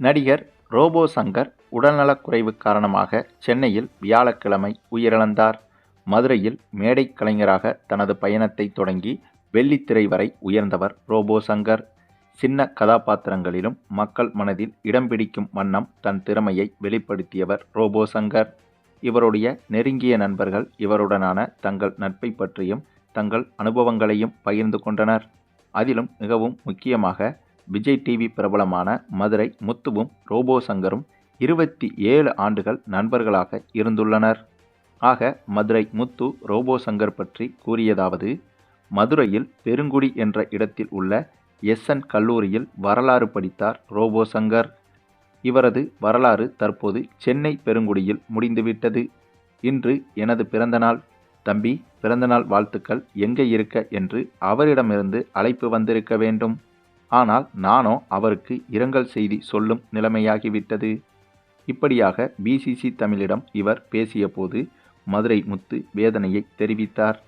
நடிகர் ரோபோ சங்கர் உடல்நலக்குறைவு காரணமாக சென்னையில் வியாழக்கிழமை உயிரிழந்தார். மதுரையில் மேடை கலைஞராக தனது பயணத்தை தொடங்கி வெள்ளித்திரை வரை உயர்ந்தவர் ரோபோ சங்கர். சின்ன கதாபாத்திரங்களிலும் மக்கள் மனதில் இடம் பிடிக்கும் வண்ணம் தன் திறமையை வெளிப்படுத்தியவர் ரோபோ சங்கர். இவருடைய நெருங்கிய நண்பர்கள் இவருடனான தங்கள் நட்பை பற்றியும் தங்கள் அனுபவங்களையும் பகிர்ந்து கொண்டனர். அதிலும் மிகவும் முக்கியமாக விஜய் டிவி பிரபலமான மதுரை முத்துவும் ரோபோ சங்கரும் இருபத்தி ஏழு ஆண்டுகள் நண்பர்களாக இருந்துள்ளனர். ஆக மதுரை முத்து ரோபோ சங்கர் பற்றி கூறியதாவது மதுரையில் பெருங்குடி என்ற இடத்தில் உள்ள எஸ்என் கல்லூரியில் வரலாறு படித்தார் ரோபோ சங்கர். இவரது வரலாறு தற்போது சென்னை பெருங்குடியில் முடிந்துவிட்டது. இன்று எனது பிறந்தநாள். தம்பி பிறந்தநாள் வாழ்த்துக்கள் எங்கே இருக்க என்று அவரிடமிருந்து அழைப்பு வந்திருக்க வேண்டும். ஆனால் நானோ அவருக்கு இரங்கல் செய்தி சொல்லும் நிலைமையாகிவிட்டது. இப்படியாக பிசிசி தமிழிடம் இவர் பேசியபோது மதுரை முத்து வேதனையை தெரிவித்தார்.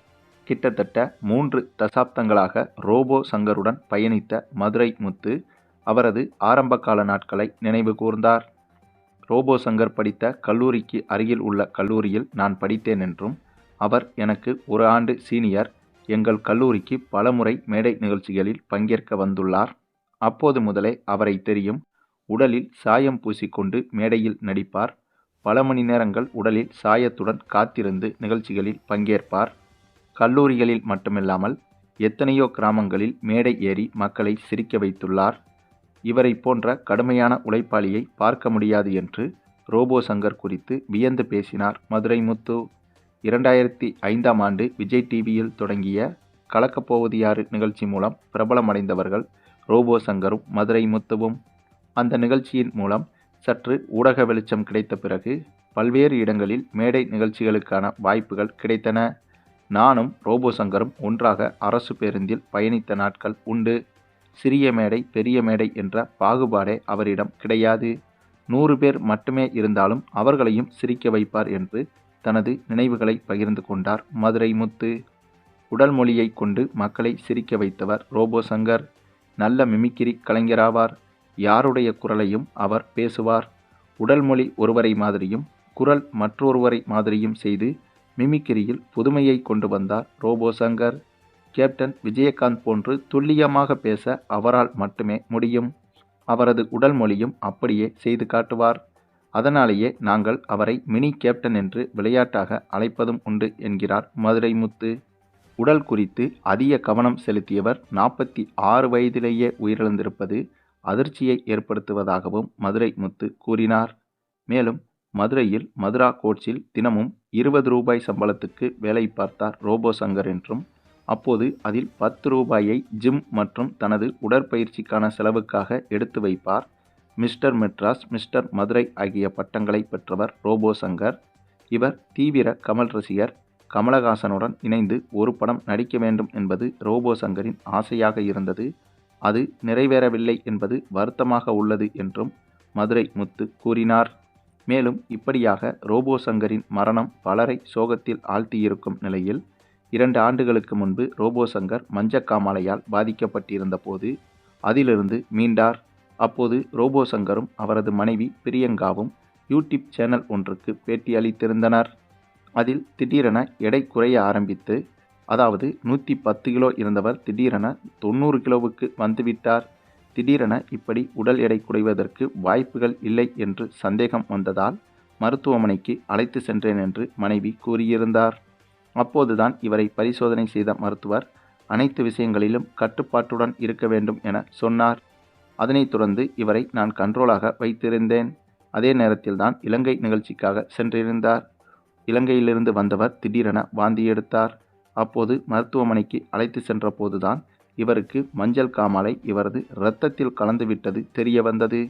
கிட்டத்தட்ட மூன்று தசாப்தங்களாக ரோபோ சங்கருடன் பயணித்த மதுரை முத்து அவரது ஆரம்பகால நாட்களை நினைவு கூர்ந்தார். ரோபோ சங்கர் படித்த கல்லூரிக்கு அருகில் உள்ள கல்லூரியில் நான் படித்தேன் என்றும் அவர் எனக்கு ஒரு ஆண்டு சீனியர். எங்கள் கல்லூரிக்கு பலமுறை மேடை நிகழ்ச்சிகளில் பங்கேற்க வந்துள்ளார். அப்போது முதலே அவரை தெரியும். உடலில் சாயம் பூசிக்கொண்டு மேடையில் நடிப்பார். பல மணி நேரங்கள் உடலில் சாயத்துடன் காத்திருந்து நிகழ்ச்சிகளில் பங்கேற்பார். கல்லூரிகளில் மட்டுமில்லாமல் எத்தனையோ கிராமங்களில் மேடை ஏறி மக்களை சிரிக்க வைத்துள்ளார். இவரைப் போன்ற கடுமையான உழைப்பாளியை பார்க்க முடியாது என்று ரோபோ சங்கர் குறித்து வியந்து பேசினார் மதுரை முத்து. இரண்டாயிரத்தி ஐந்தாம் ஆண்டு விஜய் டிவியில் தொடங்கிய கலக்கப்போவது யாரு நிகழ்ச்சி மூலம் பிரபலமடைந்தவர்கள் ரோபோ சங்கரும் மதுரை முத்துவும். அந்த நிகழ்ச்சியின் மூலம் சற்று ஊடக வெளிச்சம் கிடைத்த பிறகு பல்வேறு இடங்களில் மேடை நிகழ்ச்சிகளுக்கான வாய்ப்புகள் கிடைத்தன. நானும் ரோபோ சங்கரும் ஒன்றாக அரசு பேருந்தில் பயணித்த நாட்கள் உண்டு. சிறிய மேடை பெரிய மேடை என்ற பாகுபாடே அவரிடம் கிடையாது. நூறு பேர் மட்டுமே இருந்தாலும் அவர்களையும் சிரிக்க வைப்பார் என்று தனது நினைவுகளை பகிர்ந்து கொண்டார் மதுரை முத்து. உடல் மொழியைக் கொண்டு மக்களை சிரிக்க வைத்தவர் ரோபோ சங்கர். நல்ல மிமிக்கிரி கலைஞராவார். யாருடைய குரலையும் அவர் பேசுவார். உடல் மொழி ஒருவரை மாதிரியும் குரல் மற்றொருவரை மாதிரியும் செய்து மிமிக்கிரியில் புதுமையை கொண்டு வந்தார் ரோபோ சங்கர். கேப்டன் விஜயகாந்த் போன்று துல்லியமாக பேச அவரால் மட்டுமே முடியும். அவரது உடல் மொழியும் அப்படியே செய்து காட்டுவார். அதனாலேயே நாங்கள் அவரை மினி கேப்டன் என்று விளையாட்டாக அழைப்பதும் உண்டு என்கிறார் மதுரை முத்து. உடல் குறித்து அதிக கவனம் செலுத்தியவர் நாற்பத்தி ஆறு வயதிலேயே உயிரிழந்திருப்பது அதிர்ச்சியை ஏற்படுத்துவதாகவும் மதுரை முத்து கூறினார். மேலும் மதுரையில் மதுரா கோட்ஸில் தினமும் இருபது ரூபாய் சம்பளத்துக்கு வேலை பார்த்தார் ரோபோ சங்கர் என்றும் அப்போது அதில் பத்து ரூபாயை ஜிம் மற்றும் தனது உடற்பயிற்சிக்கான செலவுக்காக எடுத்து வைப்பார். மிஸ்டர் மெட்ராஸ் மிஸ்டர் மதுரை ஆகிய பட்டங்களை பெற்றவர் ரோபோ சங்கர். இவர் தீவிர கமல் ரசிகர். கமலஹாசனுடன் இணைந்து ஒரு படம் நடிக்க வேண்டும் என்பது ரோபோ சங்கரின் ஆசையாக இருந்தது. அது நிறைவேறவில்லை என்பது வருத்தமாக உள்ளது என்றும் மதுரை முத்து கூறினார். மேலும் இப்படியாக ரோபோ சங்கரின் மரணம் பலரை சோகத்தில் ஆழ்த்தியிருக்கும் நிலையில் இரண்டு ஆண்டுகளுக்கு முன்பு ரோபோ சங்கர் மஞ்சக்காமாலையால் பாதிக்கப்பட்டிருந்த போது அதிலிருந்து மீண்டார். அப்போது ரோபோ சங்கரும் அவரது மனைவி பிரியங்காவும் யூடியூப் சேனல் ஒன்றுக்கு பேட்டியளித்திருந்தனர் அதில் திடீரென எடை குறைய ஆரம்பித்து அதாவது நூற்றி பத்து கிலோ இருந்தவர் திடீரென தொண்ணூறு கிலோவுக்கு வந்துவிட்டார். திடீரென இப்படி உடல் எடை குறைவதற்கு வாய்ப்புகள் இல்லை என்று சந்தேகம் வந்ததால் மருத்துவமனைக்கு அழைத்து சென்றேன் என்று மனைவி கூறியிருந்தார். அப்போதுதான் இவரை பரிசோதனை செய்த மருத்துவர் அனைத்து விஷயங்களிலும் கட்டுப்பாட்டுடன் இருக்க வேண்டும் என சொன்னார். அதனைத் தொடர்ந்து இவரை நான் கண்ட்ரோலாக வைத்திருந்தேன். அதே நேரத்தில்தான் இலங்கை நிகழ்ச்சிக்காக சென்றிருந்தார். இலங்கையிலிருந்து வந்தவர் திடீரென வாந்தி எடுத்தார். அப்போது மருத்துவமனைக்கு அழைத்து சென்ற போதுதான் இவருக்கு மஞ்சள் காமாலை இவரது ரத்தத்தில் கலந்துவிட்டது தெரியவந்தது.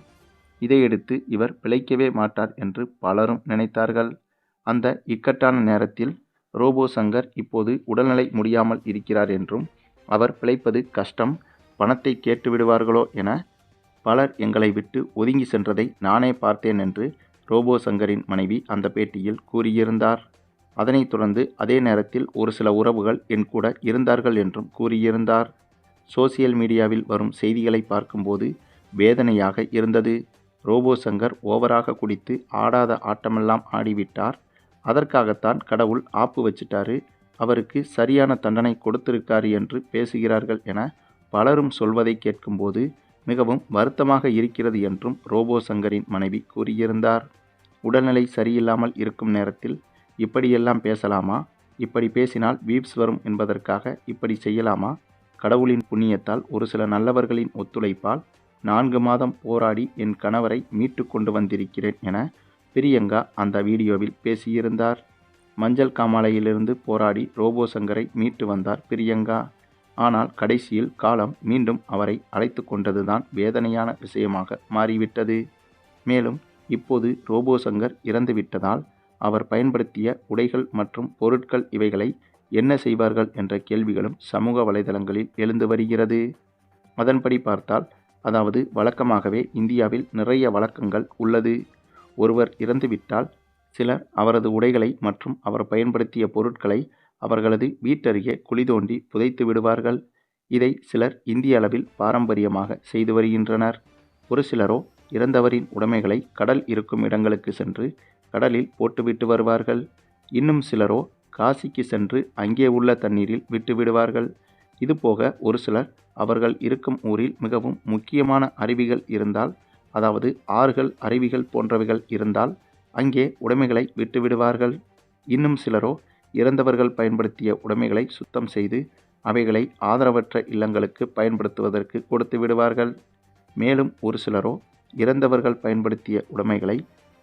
இதையடுத்து இவர் பிழைக்கவே மாட்டார் என்று பலரும் நினைத்தார்கள். அந்த இக்கட்டான நேரத்தில் ரோபோ சங்கர் இப்போது உடல்நிலை முடியாமல் இருக்கிறார் என்றும் அவர் பிழைப்பது கஷ்டம் பணத்தை கேட்டு விடுவார்களோ என பலர் எங்களை விட்டு ஒதுங்கி சென்றதை நானே பார்த்தேன் என்று ரோபோ சங்கரின் மனைவி அந்த பேட்டியில் கூறியிருந்தார். அதனைத் தொடர்ந்து அதே நேரத்தில் ஒரு சில உறவுகள் என் கூட இருந்தார்கள் என்றும் கூறியிருந்தார். சோசியல் மீடியாவில் வரும் செய்திகளை பார்க்கும்போது வேதனையாக இருந்தது. ரோபோ சங்கர் ஓவராக குடித்து ஆடாத ஆட்டமெல்லாம் ஆடிவிட்டார் அதற்காகத்தான் கடவுள் ஆப்பு வச்சிட்டாரு அவருக்கு சரியான தண்டனை கொடுத்திருக்காரு என்று பேசுகிறார்கள் என பலரும் சொல்வதை கேட்கும்போது மிகவும் வருத்தமாக இருக்கிறது என்றும் ரோபோ சங்கரின் மனைவி கூறியிருந்தார் உடல்நிலை சரியில்லாமல் இருக்கும் நேரத்தில் இப்படியெல்லாம் பேசலாமா? இப்படி பேசினால் வீப்ஸ் வரும் என்பதற்காக இப்படி செய்யலாமா? கடவுளின் புண்ணியத்தால் ஒரு சில நல்லவர்களின் ஒத்துழைப்பால் நான்கு மாதம் போராடி என் கணவரை மீட்டு கொண்டு வந்திருக்கிறேன் என பிரியங்கா அந்த வீடியோவில் பேசியிருந்தார். மஞ்சள் காமாலையிலிருந்து போராடி ரோபோ சங்கரை மீட்டு வந்தார் பிரியங்கா. ஆனால் கடைசியில் காலம் மீண்டும் அவரை அழைத்து கொண்டதுதான் வேதனையான விஷயமாக மாறிவிட்டது. மேலும் இப்போது ரோபோ சங்கர் இறந்துவிட்டதால் அவர் பயன்படுத்திய உடைகள் மற்றும் பொருட்கள் இவைகளை என்ன செய்வார்கள் என்ற கேள்விகளும் சமூக வலைதளங்களில் எழுந்து வருகிறது. அதன்படி பார்த்தால் அதாவது வழக்கமாகவே இந்தியாவில் நிறைய வழக்கங்கள் உள்ளது. ஒருவர் இறந்துவிட்டால் சிலர் அவரது உடைகளை மற்றும் அவர் பயன்படுத்திய பொருட்களை அவர்களது வீட்டருகே குழி தோண்டி புதைத்து விடுவார்கள். இதை சிலர் இந்திய அளவில் பாரம்பரியமாக செய்து வருகின்றனர். ஒரு சிலரோ இறந்தவரின் உடைமைகளை கடல் இருக்கும் இடங்களுக்கு சென்று கடலில் போட்டுவிட்டு வருவார்கள். இன்னும் சிலரோ காசிக்கு சென்று அங்கே உள்ள தண்ணீரில் விட்டு விடுவார்கள் இதுபோக ஒரு சிலர் அவர்கள் இருக்கும் ஊரில் மிகவும் முக்கியமான அருவிகள் இருந்தால் அதாவது ஆறுகள் அருவிகள் போன்றவைகள் இருந்தால் அங்கே உடைமைகளை விட்டு விடுவார்கள் இன்னும் சிலரோ இறந்தவர்கள் பயன்படுத்திய உடைமைகளை சுத்தம் செய்து அவைகளை ஆதரவற்ற இல்லங்களுக்கு பயன்படுத்துவதற்கு கொடுத்து விடுவார்கள் மேலும் ஒரு சிலரோ இறந்தவர்கள் பயன்படுத்திய உடைமைகளை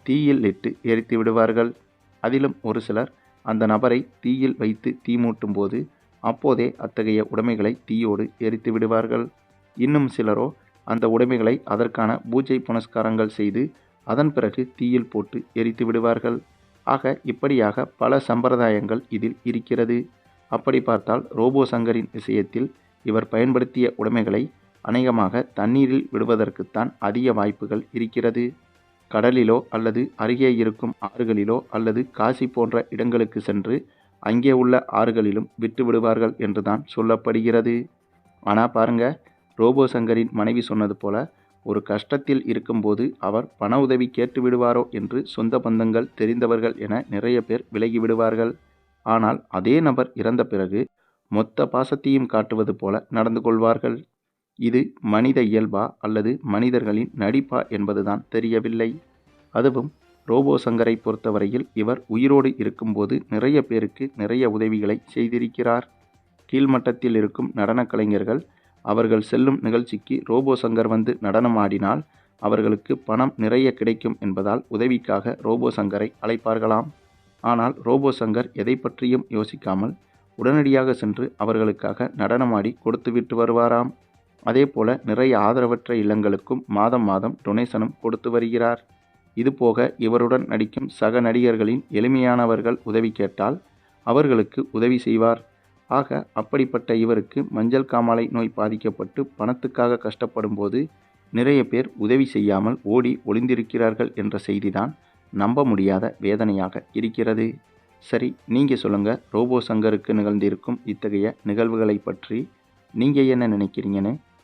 தீயில் இட்டு எரித்து விடுவார்கள். அதிலும் ஒரு சிலர் அந்த நபரை தீயில் வைத்து தீ மூட்டும் போது அப்போதே அத்தகைய உடைமைகளை தீயோடு எரித்து விடுவார்கள். இன்னும் சிலரோ அந்த உடைமைகளை அதற்கான பூஜை புனஸ்காரங்கள் செய்து அதன் பிறகு தீயில் போட்டு எரித்து விடுவார்கள். ஆக இப்படியாக பல சம்பிரதாயங்கள் இதில் இருக்கிறது. அப்படி பார்த்தால் ரோபோ சங்கரின் விஷயத்தில் இவர் பயன்படுத்திய உடைமைகளை அநேகமாக தண்ணீரில் விடுவதற்குத்தான் அதிக வாய்ப்புகள் இருக்கிறது. கடலிலோ அல்லது அருகே இருக்கும் ஆறுகளிலோ அல்லது காசி போன்ற இடங்களுக்கு சென்று அங்கே உள்ள ஆறுகளிலும் விட்டு விடுவார்கள் என்றுதான் சொல்லப்படுகிறது. ஆனால் பாருங்க ரோபோ சங்கரின் மனைவி சொன்னது போல ஒரு கஷ்டத்தில் இருக்கும்போது அவர் பண உதவி கேட்டு விடுவாரோ என்று சொந்த பந்தங்கள் தெரிந்தவர்கள் என நிறைய பேர் விலகி விடுவார்கள். ஆனால் அதே நபர் இறந்த பிறகு மொத்த பாசத்தையும் காட்டுவது போல நடந்து கொள்வார்கள். இது மனித இயல்பா அல்லது மனிதர்களின் நடிப்பா என்பதுதான் தெரியவில்லை. அதுவும் ரோபோ சங்கரை பொறுத்தவரையில் இவர் உயிரோடு இருக்கும்போது நிறைய பேருக்கு நிறைய உதவிகளை செய்திருக்கிறார். கீழ்மட்டத்தில் இருக்கும் நடனக் கலைஞர்கள் அவர்கள் செல்லும் நிகழ்ச்சிக்கு ரோபோ சங்கர் வந்து நடனமாடினால் அவர்களுக்கு பணம் நிறைய கிடைக்கும் என்பதால் உதவிக்காக ரோபோ சங்கரை அழைப்பார்களாம். ஆனால் ரோபோ சங்கர் எதை பற்றியும் யோசிக்காமல் உடனடியாக சென்று அவர்களுக்காக நடனமாடி கொடுத்துவிட்டு வருவாராம். அதே போல நிறைய ஆதரவற்ற இல்லங்களுக்கும் மாதம் மாதம் டொனேஷனும் கொடுத்து வருகிறார். இதுபோக இவருடன் நடிக்கும் சக நடிகர்களின் எளிமையானவர்கள் உதவி கேட்டால் அவர்களுக்கு உதவி செய்வார். ஆக அப்படிப்பட்ட இவருக்கு மஞ்சள் காமாலை நோய் பாதிக்கப்பட்டு பணத்துக்காக கஷ்டப்படும் போது நிறைய பேர் உதவி செய்யாமல் ஓடி ஒளிந்திருக்கிறார்கள் என்ற செய்திதான் நம்ப முடியாத வேதனையாக இருக்கிறது. சரி நீங்கள் சொல்லுங்கள் ரோபோ சங்கருக்கு நிகழ்ந்திருக்கும் இத்தகைய நிகழ்வுகளை பற்றி நீங்கள் என்ன நினைக்கிறீங்கன்னு?